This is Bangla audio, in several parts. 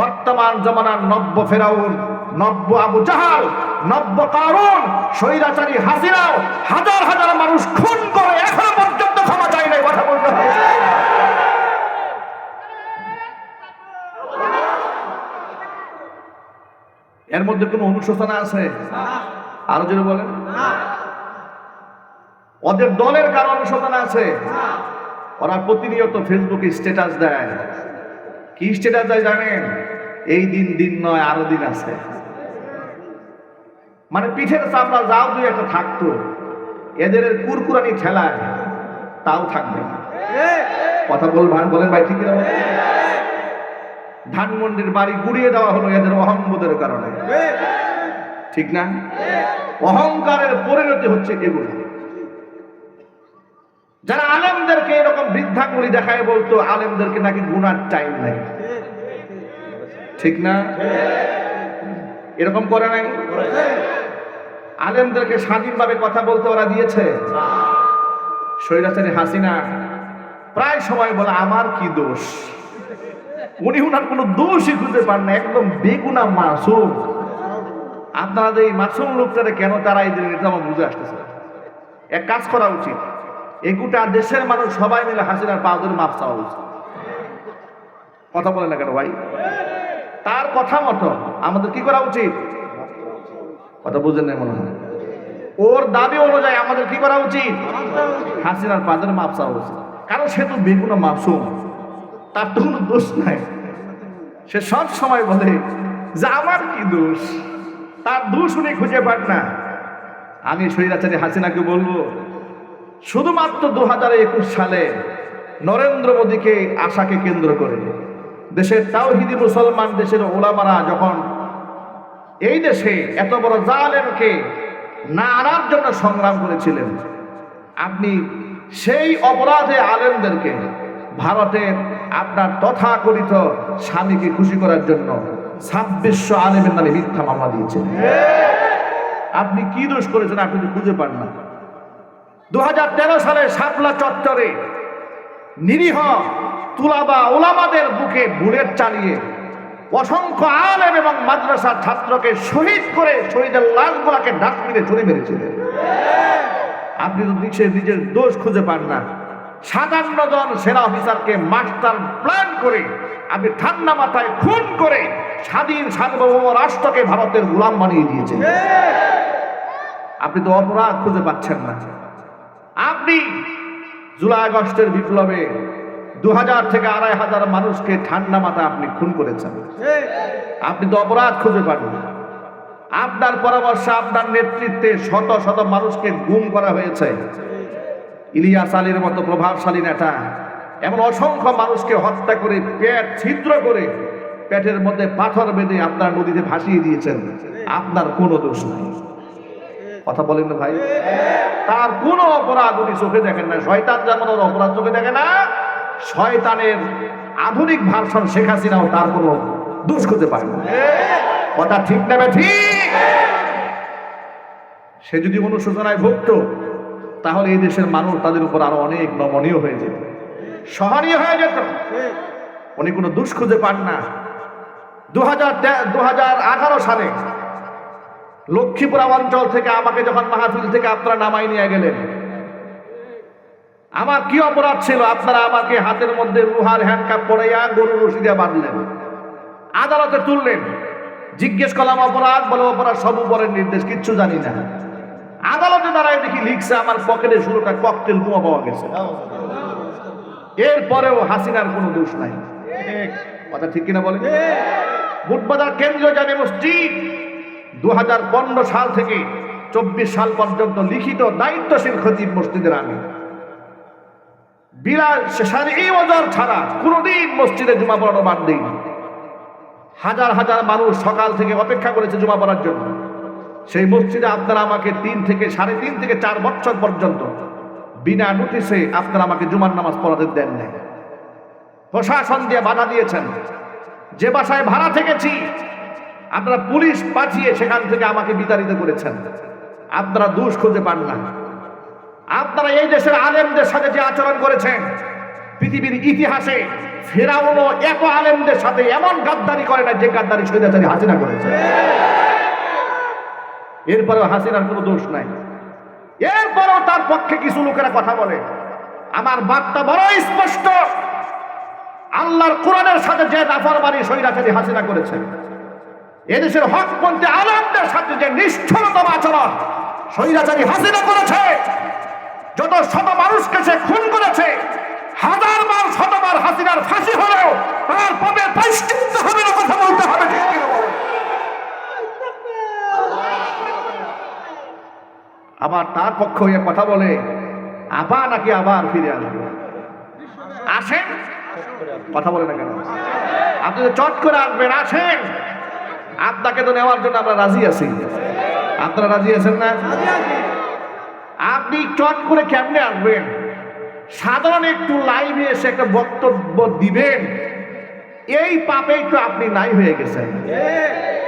বর্তমান জমানার নব্য ফেরাউন, নব্য আবু জাহাল, নব্য কারণ স্বৈরাচারী হাসিনাও হাজার হাজার মানুষ খুন করে এখনও পর্যন্ত ক্ষমা চাই নাই, কথা বলতে এর মধ্যে কোনো অনুশোচনা আছে? আরও যদি বলেন। ওদের দলের কারও অনুশোচনা আছে? ওরা প্রতিনিয়ত ফেসবুকে স্ট্যাটাস দেয়। কি স্ট্যাটাস দেয় জানেন? এই দিন দিন নয়, আরও দিন আছে। মানে পিঠের চামড়া যাও দুই একটা থাকতো এদের কুরকুরানি ঠেলায় তাও থাকবে কথা বল ভান বলেন ভাই, ঠিক ধানমন্ডির বাড়ি গুড়িয়ে দেওয়া হলো এদের অহংবোধের কারণে। ঠিক না? অহংকারের পরিণতি হচ্ছে এগুলো। যারা আলেমদেরকে এরকম বৃদ্ধাঙ্গুলি দেখায় বলতো, আলেমদেরকে নাকি গুনার টাইম নাই। ঠিক না? এরকম করে নাই? আলেমদেরকে স্বাধীনভাবে কথা বলতে ওরা দিয়েছে। স্বৈরাচারী হাসিনা প্রায় সময় বলে, আমার কি দোষ? উনি উনার কোনো দোষই খুঁজে পান না, একদম বেগুনা মাসুম। আপনারা এই মাসুম লোকটারে কেন তারাই দিলেন এটা আমার বুঝে আসতেছে এক কাজ করা উচিত। এই দেশের মানুষ সবাই মিলে হাসিনার পা ধরে মাপ চাওয়া উচিত। কথা বলে না কেন ভাই? তার কথা মতো আমাদের কি করা উচিত? কথা বুঝেন না মনে হয়। ওর দাবি অনুযায়ী আমাদের কি করা উচিত? হাসিনার পা ধরে মাপ চাওয়া উচিত। কারণ সে তো বেগুনা মাসুম। তার তো কোনো দোষ নাই। সে সব সময় বলে, যে আমার কি দোষ? তার দোষ উনি খুঁজে পান না। আমি স্বৈরাচারী হাসিনাকে বলব, শুধুমাত্র দু হাজার একুশ সালে নরেন্দ্র মোদীকে আশাকে কেন্দ্র করে দেশের তাওহিদি মুসলমান দেশের ওলামারা যখন এই দেশে এত বড় জালেমকে না আনার জন্য সংগ্রাম করেছিলেন, আপনি সেই অপরাধে আলেমদেরকে ভারতের আপনার তথাকথিত স্বামীকে খুশি করার জন্য ছাব্বিশশো আলেমের নামে মিথ্যা মামলা দিয়েছেন। আপনি কি দোষ করেছেন আপনি খুঁজে পান না। দু হাজার তেরো সালে শাপলা চত্বরে নিরীহ তুলাবা ওলামাদের বুকে বুলেট চালিয়ে অসংখ্য আলেম এবং মাদ্রাসার ছাত্রকে শহীদ করে শহীদের লাশগুলাকে ডাস্টবিনে ছুড়ে মেরেছিলেন আপনি তো নিজের নিজের দোষ খুঁজে পান না। সাতান্ন জন সেনা অফিসারকে মাস্টার প্ল্যান করে আপনি ঠান্ডা মাথায় খুন করে স্বাধীন সার্বভৌম রাষ্ট্রকে ভারতের গোলাম বানিয়ে দিয়েছেন। আপনি তো অপরাধ খুঁজে পাচ্ছেন না। আপনি জুলাই আগস্টের বিপ্লবে দু হাজার থেকে আড়াই হাজার মানুষকে ঠান্ডা মাথা আপনি খুন করেছেন। আপনি তো অপরাধ খুঁজে পান আপনার পরামর্শে, আপনার নেতৃত্বে শত শত মানুষকে গুম করা হয়েছে। ইলিয়াস আলীর মতো প্রভাবশালী নেতা, এমন অসংখ্য মানুষকে হত্যা করে, পেট ছিদ্র করে, পেটের মধ্যে পাথর বেঁধে আপনার নদীতে ভাসিয়ে দিয়েছেন। আপনার কোনো দোষ নাই। কথা বলেন না ভাই। তার কোনো অপরাধ উনি চোখে দেখেন না। শয়তান যেমন অপরাধ চোখে দেখে না শয়তানের আধুনিক ভার্সন শেখ হাসিনাও তার কোনো দোষ পায় না। কথা ঠিক নেবে ঠিক? সে যদি অনুশোচনায় ভুগত তাহলে এই দেশের মানুষ তাদের উপর আরও অনেক নমনীয় হয়ে যেত। সহনীয় হয়ে যেত। উনি কোনো দোষ খুঁজে পান না। দু হাজার সালে লক্ষ্মীপুরা অঞ্চল থেকে আমাকে যখন মাহফিল থেকে আপনারা নামাই নিয়ে গেলেন আমার কি অপরাধ ছিল? আপনারা আমাকে হাতের মধ্যে লোহার হ্যান্ডকাপ পড়াইয়া গরু রশি দিয়ে বাঁধলেন। আদালতে তুললেন। জিজ্ঞেস করলাম, অপরাধ? বলে, অপরাধ সব উপরের নির্দেশ, কিচ্ছু জানি না। আদালতে দাঁড়ায় দেখি লিখছে, আমার পকেটে শুরুটা ককটেল বোমা পাওয়া গেছে। এরপরেও হাসিনার কোনো দোষ নাই। কথা ঠিক কিনা বলে বুটবাজার কেন্দ্রীয় জামে মসজিদ দু হাজার পনেরো সাল থেকে চব্বিশ সাল পর্যন্ত লিখিত দায়িত্বশীল খতিব মসজিদের আমি সাড়ে এই বছর ছাড়া কোনোদিন মসজিদে জুমা পড়ানো বাদ দেই হাজার হাজার মানুষ সকাল থেকে অপেক্ষা করেছে জুমা পড়ার জন্য। সেই মসজিদে আপনারা আমাকে তিন থেকে সাড়ে তিন থেকে চার বছর পর্যন্ত বিনা নোটিশে আপনারা আমাকে জুমার নামাজ পড়াতে দেন নাই। প্রশাসন দিয়ে বাধা দিয়েছেন, যে বাসায় ভাড়া থেকেছি, আপনারা পুলিশ পাঠিয়ে সেখান থেকে আমাকে বিতাড়িত করেছেন। আপনারা দোষ খুঁজে পান না। আপনারা এই দেশের আলেমদের সাথে যে আচরণ করেছেন, পৃথিবীর ইতিহাসে ফেরাউনও এত আলেমদের সাথে এমন গাদ্দারি করে না যে গাদ্দারি সৈদাচারী হাসিনা করেছে। এরপরেও হাসিনার কোনো দোষ নাই। এরপরেও তার পক্ষে কিছু লোকেরা কথা বলে। আমার বার্তা বড় স্পষ্ট। আল্লাহর কোরআনের সাথে যে নাফরমানি সৈরাচারী হাসিনা করেছে এদেশের হকপন্থী আলমদের সাথে যে নিষ্ঠুরতম আচরণ সৈরাচারী হাসিনা করেছে যত শত মানুষকে সে খুন করেছে, হাজার বার শতবার হাসিনার ফাঁসি হলেও তার পাইষ্টিত হবে না কথা বলতে হবে? আবার তার পক্ষ হয়ে কথা বলে আবার নাকি আবার ফিরে আসবে? আসেন। কথা বলে না কেন? আপনি তো চট করে আসবেন, আসেন। আপনাকে তো নেওয়ার জন্য আমরা রাজি আছি। আপনারা রাজি আছেন না? আপনি চট করে কেমনে আসবেন? সাধারণ একটু লাইভে এসে একটা বক্তব্য দিবেন। এই পাপেই তো আপনি নাই হয়ে গেছেন।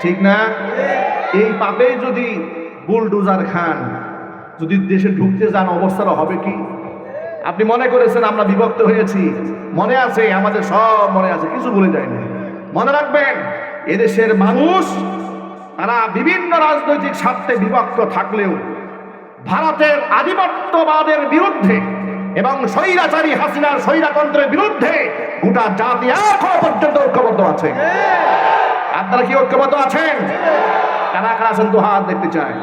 ঠিক না? এই পাপেই যদি বুলডোজার খান, যদি দেশে ঢুকতে যান অবস্থাটা হবে কি? আপনি মনে করেছেন আমরা বিভক্ত হয়েছি? মনে আছে? আমাদের সব মনে আছে। কিছু ভুলে যায়নি। মনে রাখবেন, এদেশের মানুষ, তারা বিভিন্ন রাজনৈতিক স্বার্থে বিভক্ত থাকলেও ভারতের আধিপত্যবাদের বিরুদ্ধে এবং স্বৈরাচারী হাসিনার স্বৈরাতন্ত্রের বিরুদ্ধে গোটা জাতি এখনও পর্যন্ত ঐক্যবদ্ধ আছে। আপনারা কি ঐক্যবদ্ধ আছেন? কারা কারা আছেন হাত দেখতে চায়?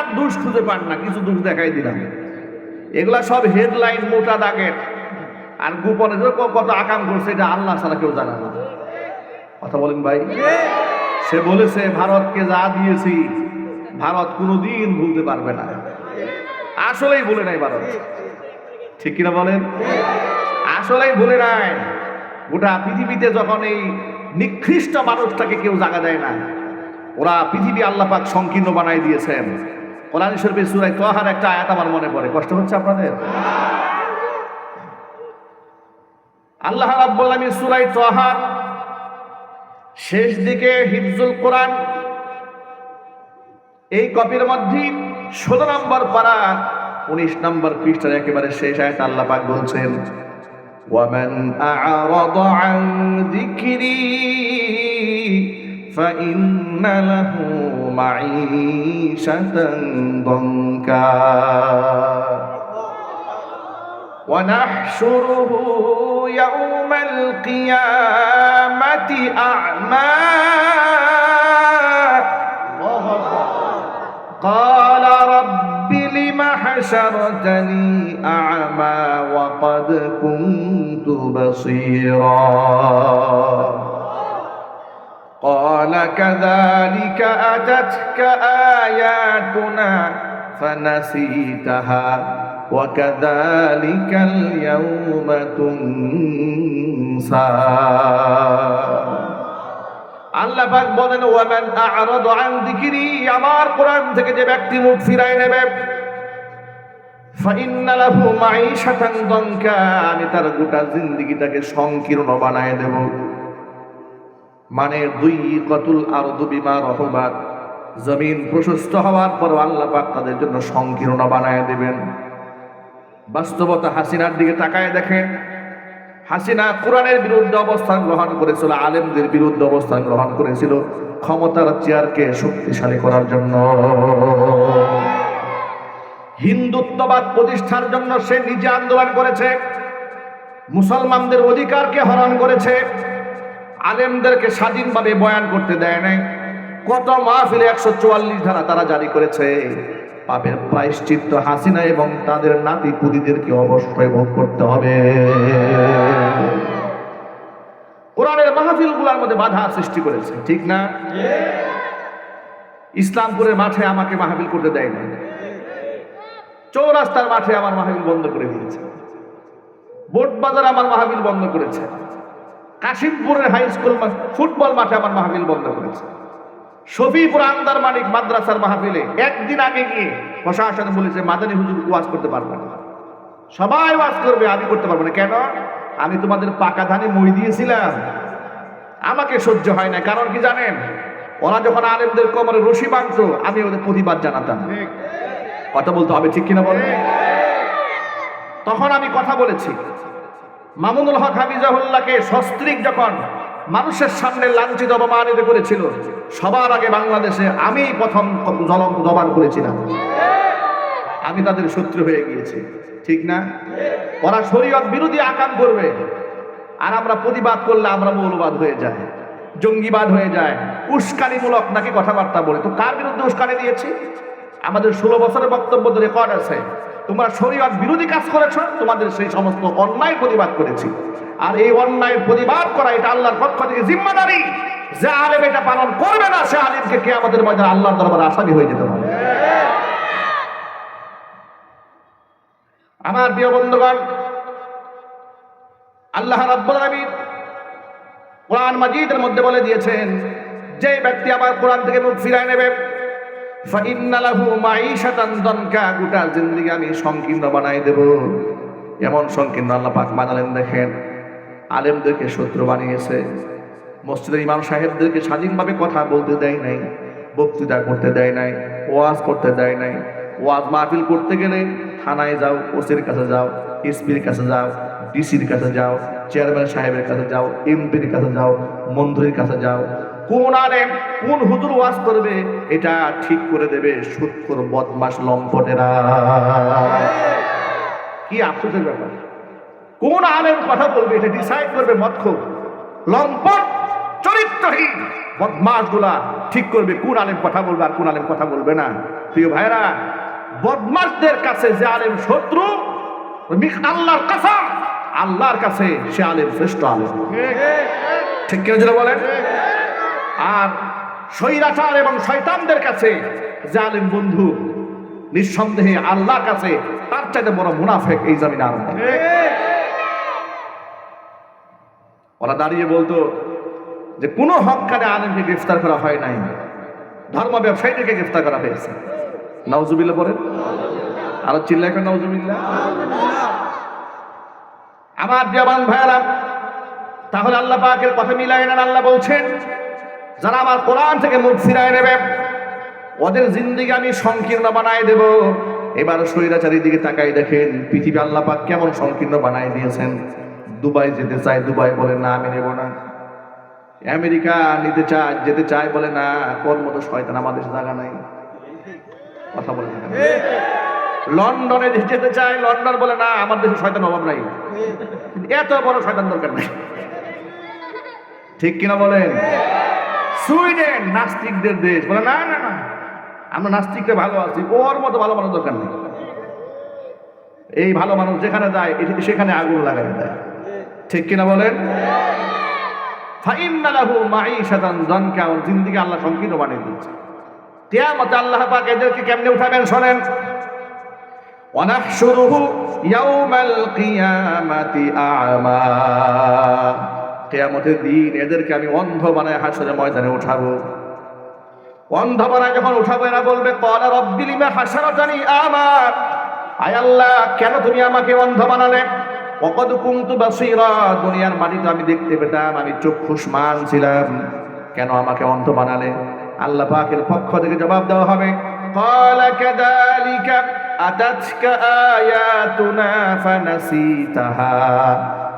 ওনার দোষ খুঁজে পান না, কিছু দোষ দেখাই দিলাম। এগুলা সব হেডলাইন মোটা দাগের। আর গোপনে কত আকাম করছে এটা আল্লাহ ছাড়া কেউ জানে না। কথা বলেন ভাই। সে বলেছে, ভারতকে যা দিয়েছি, ভারত কোনোদিন ভুলতে পারবে না। আসলেই ভুলে নাই ভারত। ঠিক কিনা বলেন? আসলেই ভুলে নাই। গোটা পৃথিবীতে যখন এই নিকৃষ্ট মানুষটাকে কেউ জায়গা দেয় না, ওরা পৃথিবী আল্লাপাক সংকীর্ণ বানাই দিয়েছেন। কোরআন শরীফের সুরায় তোহার একটা আয়াত আমার মনে পড়ে। কষ্ট হচ্ছে আপনাদের? আল্লাহ রাব্বুল আলামিন সূরা তোহার শেষ দিকে হিফজুল কোরআন এই কপির মধ্যে ষোলো নম্বর পারা, উনিশ নম্বর পৃষ্ঠার একেবারে শেষ আয়াত আল্লাহ পাক বলছেন ওয়ামেন আ'রাদা আন যিকরি فإن له معيشة ضنكا. ونحشره يوم القيامة أعمى. قال رب لم حشرتني أعمى وقد كنت بصيرا. قال كذلك أتتك آياتنا فنسيتها وكذلك اليوم تنسى আল্লাহ পাক বলেন ওয়ামান আ'রাদ আন যিকরি আমার কোরআন থেকে যে ব্যক্তি মুখ ফিরায় নেবে ফাইন্না লাহু মাঈশাতান দনকা আমি তার গোটা জিন্দেগিটাকে সংকীর্ণ বানায় দেব মানে দুই কতুল আর বিমা রহবাত জমিন প্রশস্ত হওয়ার পর আল্লাহ পাক তাদের জন্য সংকীর্ণ বানায় দেবেন। বাস্তবতা হাসিনার দিকে তাকায় দেখেন। হাসিনা কোরআনের বিরুদ্ধে অবস্থান গ্রহণ করেছিল, আলেমদের বিরুদ্ধে অবস্থান গ্রহণ করেছিল ক্ষমতার চেয়ারকে শক্তিশালী করার জন্য। হিন্দুত্ববাদ প্রতিষ্ঠার জন্য সে নিজে আন্দোলন করেছে। মুসলমানদের অধিকারকে হরণ করেছে। আলেমদেরকে স্বাধীনভাবে বয়ান করতে দেয় নাই। কত মাহফিলে একশো চুয়াল্লিশ ধারা তারা জারি করেছে। পাপের প্রায়শ্চিত্ত হাসিনা এবং তাদের নাতি পুতিদেরকে অবশ্যই ভোগ করতে হবে। কোরআনের মাহফিলগুলার মধ্যে বাধা সৃষ্টি করেছে, ঠিক না? ইসলামপুরের মাঠে আমাকে মাহফিল করতে দেয় না চৌরাস্তার মাঠে আমার মাহফিল বন্ধ করে দিয়েছে। বোট বাজার আমার মাহফিল বন্ধ করেছে। কাশিমপুরের হাই স্কুল ফুটবল মাঠে আমার মাহফিল বন্ধ করেছে। শফিপুর আন্দার মানিক মাদ্রাসার মাহফিলে একদিন আগে গিয়ে প্রশাসন বলেছে মাদানী হুজুর ওয়াজ করতে পারবে না। সবাই ওয়াজ করবে আমি করতে পারব না। কেন? আমি তোমাদের পাকা ধানে মই দিয়েছিলাম। আমাকে সহ্য হয় না। কারণ কি জানেন? ওরা যখন আলেমদের কোমরে রশি বাঁধতো আমি ওদের প্রতিবাদ জানাতাম। কথা বলতে হবে ঠিক কিনা বলেন? তখন আমি কথা বলেছি। মামুনুল হক হাফিজাহুল্লাহকে সস্ত্রীক যখন মানুষের সামনে লাঞ্ছিত, অপমানিত করেছিল, সবার আগে বাংলাদেশে আমি প্রথম জলম জবান করেছিলাম। আমি তাদের শত্রু হয়ে গিয়েছি। ঠিক না? ওরা শরীয়ত বিরোধী আকাম করবে। আর আমরা প্রতিবাদ করলে আমরা মৌলবাদ হয়ে যায়, জঙ্গিবাদ হয়ে যায়, উস্কানিমূলক নাকি কথাবার্তা বলে। তো কার বিরুদ্ধে উস্কানি দিয়েছি? আমাদের ষোলো বছরের বক্তব্য রেকর্ড আছে। তোমরা শরীয়ত বিরোধী কাজ করেছ, তোমাদের সেই সমস্ত অন্যায় প্রতিবাদ করেছি। আর এই অন্যায়ের প্রতিবাদ করা এটা আল্লাহর পক্ষ থেকে জিম্মাদারি। যে আলেম এটা পালন করবে না, সে আলেমকে কে আমাদের মধ্যে আল্লাহর দরবারে আসামি হয়ে যেতে হবে আমার প্রিয় বন্ধুগণ, আল্লাহ রাব্বুল আলামিন কোরআন মাজিদের মধ্যে বলে দিয়েছেন যে ব্যক্তি আমার কোরআন থেকে মুখ ফিরায় নেবে ফাইন্না লাহু মাঈশাতান দনকা, গোটা জিন্দেগি আমি সংকীর্ণ বানাই দেব। এমন সংকীর্ণ আল্লাহ বানালেন দেখেন, আলেমদেরকে শত্রু বানিয়েছে। মসজিদের ইমাম সাহেবদেরকে স্বাধীনভাবে কথা বলতে দেয় নাই, বক্তৃতা করতে দেয় নাই, ওয়াজ করতে দেয় নাই। ওয়াজ মাহফিল করতে গেলে থানায় যাও, ওসির কাছে যাও, এসপির কাছে যাও, ডিসির কাছে যাও, চেয়ারম্যান সাহেবের কাছে যাও, এমপির কাছে যাও, মন্ত্রীর কাছে যাও কোন আলেম কোন হুজুর ওয়াজ করবে, এটা ঠিক করে দেবে সুৎখর বদমাস লম্পটেরা। কি আফসোসের ব্যাপার? কোন আলেম কথা বলবে, এটা ডিসাইড করবে মতখো লম্পট, চরিত্রহীন বদমাসগুলা ঠিক করবে কোন আলেম কথা বলবে আর কোন আলেম কথা বলবে না। প্রিয় ভাইরা বদমাসদের কাছে যে আলেম শত্রু আল্লাহর কাসাম, আল্লাহর কাছে সে আলেম শ্রেষ্ঠ আলেম। ঠিক কেন যেটা বলেন? আর স্বৈরাচার এবং শয়তানদের কাছে, জালিম বন্ধু, নিঃসন্দেহে আল্লাহর কাছে তার চাইতে বড় মুনাফেক এই জমিনে আর। ওরা দাঁড়িয়ে বলতো যে, কোনো হকারে আলেমকে গ্রেফতার করা হয় নাই। ধর্ম ব্যবসায়ীদেরকে গ্রেফতার করা হয়েছে। নাউজুবিল্লা বলেন আরও চিল্লা এখন নাউজুবিল্লা আমার জবান ভাইয়ারা, তাহলে আল্লাহ পাকের কথা মিলাই না আল্লাহ বলছেন যারা আমার কোরআন থেকে মুখ ফিরায় নেবে, ওদের জিন্দিগি আমি সংকীর্ণ বানায় দেব। এবার স্বৈরাচারীর দিকে তাকাই দেখেন, পৃথিবী আল্লাহ পাক কেমন সংকীর্ণ বানায় দিয়েছেন। দুবাই যেতে চায়, দুবাই বলে, না, আমি নেব না। আমেরিকা নিতে চায়, যেতে চায়, বলে, না কোন মতো শয়তান আমাদের জায়গা নাই। কথা বলে লন্ডনে যেতে চায়, লন্ডন বলে, না, আমার দেশে শয়তান অভাব নাই। এত বড় শয়তান দরকার নাই। ঠিক কিনা বলেন? সুইডেন নাস্তিকদের দেশ। বলে, না না না, আমরা নাস্তিকরা ভালো আছি, ওর মতো ভালো মানুষ দরকার নেই। এই ভালো মানুষ যেখানে যায়, এটি সেখানে আগুন লাগাতে দেয়। ঠিক কিনা বলেন? ফাইন্নালাহু মাই সাদান দনকা, ওর জিন্দিকে আল্লাহ সংকীর্ণ বানিয়ে দিয়েছে। কেয়ামত আল্লাহ পাক এদেরকে কেমনে উঠাবেন শোনেন? অনাক্ষরুহু ইয়াউমাল কিয়ামাতি আমা। কেয়ামতের দিন এদেরকে আমি অন্ধ বানায় হাসরের ময়দানে উঠাবো অন্ধ বানায় যখন উঠাবো এরা বলবে কলা রব্বিলিমা হাসারাতানি আমার আয় আল্লাহ কেন তুমি আমাকে অন্ধ বানালে অকদ কুন্তু বাসিরা দুনিয়ার মাটিতে আমি দেখতে পেতাম আমি চক্ষুষ্মান ছিলাম কেন আমাকে অন্ধ বানালে আল্লাহ পাকের পক্ষ থেকে জবাব দেওয়া হবে قال كذلك أتتك آياتنا فنسيتها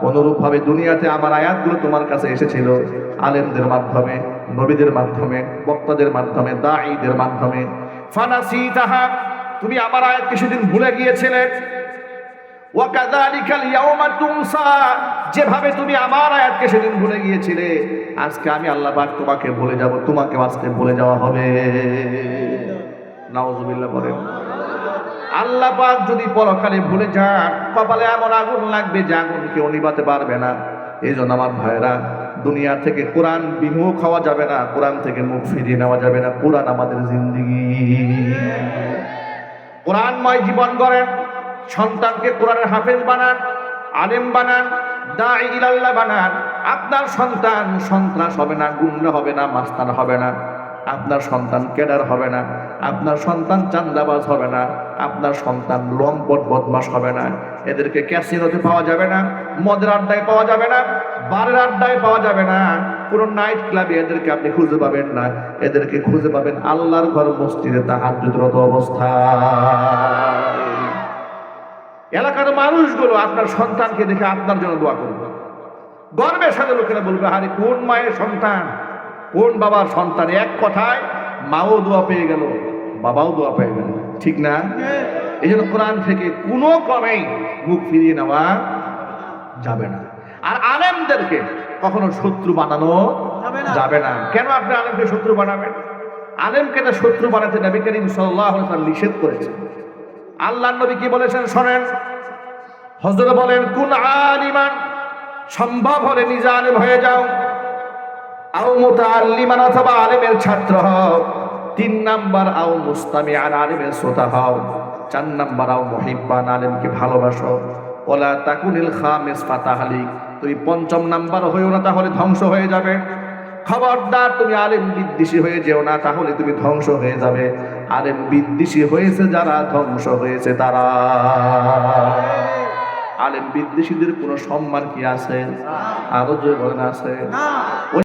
অনুরূপভাবে দুনিয়াতে আমার আয়াতগুলো তোমার কাছে এসেছিল। আলেমদের মাধ্যমে, নবীদের মাধ্যমে, বক্তাদের মাধ্যমে, দাঈদের মাধ্যমে। ফানাসি তাহা তুমি আমার আয়াত কিছুদিন ভুলে গিয়েছিলে। যেভাবে তুমি আমার আয়াতকে সেদিন ভুলে গিয়েছিলে। আজকে আমি আল্লাহ পাক তোমাকে ভুলে যাব তোমাকে আজকে ভুলে যাওয়া হবে। নাউজুবিল্লাহ বলেন। আল্লাহ পাক যদি পরকালে ভুলে যান, কপালে এমন আগুন লাগবে যে আগুন কেউ নিবাতে পারবে না। এই জন্য আমার ভাইরা দুনিয়া থেকে কোরআন বিমুখ হওয়া যাবে না, কোরআন থেকে মুখ ফিরিয়ে নেওয়া যাবে না। কোরআন আমাদের জিন্দিগি। কোরআনময় জীবন গড়েন, সন্তানকে কোরআনের হাফেজ বানান, আলেম বানান ইলাল্লাহ বানান। আপনার সন্তান সন্ত্রাস হবে না গুন্ডা হবে না, মাস্তান হবে না। আপনার সন্তান কেডার হবে না, আপনার সন্তান চান্দাবাজ হবে না, আপনার সন্তান লম্পট বদমাস হবে না। এদেরকে ক্যাসিনোতে পাওয়া যাবে না, মদের আড্ডায় পাওয়া যাবে না, বারের আড্ডায় পাওয়া যাবে না। কোনো নাইট ক্লাবে এদেরকে আপনি খুঁজে পাবেন না, এদেরকে খুঁজে পাবেন আল্লাহর ঘর মসজিদে তাহাজ্জুদরত অবস্থা এলাকার মানুষগুলো আপনার সন্তানকে দেখে আপনার জন্য দোয়া করবে। গর্বের সাথে লোকেরা বলবে, আরে কোন মায়ের সন্তান? কোন বাবার সন্তান এক কথায় মাও দোয়া পেয়ে গেল বাবাও দোয়া পেয়ে গেল। ঠিক না? এই জন্য কোরআন থেকে কোনো ক্রমেই মুখ ফিরিয়ে নেওয়া যাবে না। আর আলেমদেরকে কখনো শত্রু বানানো যাবে না। যাবে না। কেন আপনি আলেমকে শত্রু বানাবেন? আলেমকে না শত্রু বানাতে নবী করিম সাল্লাহ নিষেধ করেছেন। আল্লাহ নবী কি বলেছেন শোনেন? হজরত বলেন কোন আলিমান সম্ভব হলে নিজে আলেম হয়ে যাও। আও মুতাআল্লিমান অথবা আলেমের ছাত্র হও। তিন নাম্বার আও মুস্তামি আর আলেমের শ্রোতা হও। চার নাম্বার আও মহিব্বান, আলেমকে ভালোবাসো। ওলা তাকুনিল খামিস ফাতাহালিক। তুমি পঞ্চম নাম্বার হয়েও না, তাহলে ধ্বংস হয়ে যাবে। খবরদার, তুমি আলেম বিদ্বেষী হয়ে যেও না, তাহলে তুমি ধ্বংস হয়ে যাবে। আলেম বিদ্বেষী হয়েছে যারা, ধ্বংস হয়েছে তারা। আলেম বিদ্বেষীদের কোনো সম্মান কি আছে? আরও যে বলেন, আছে।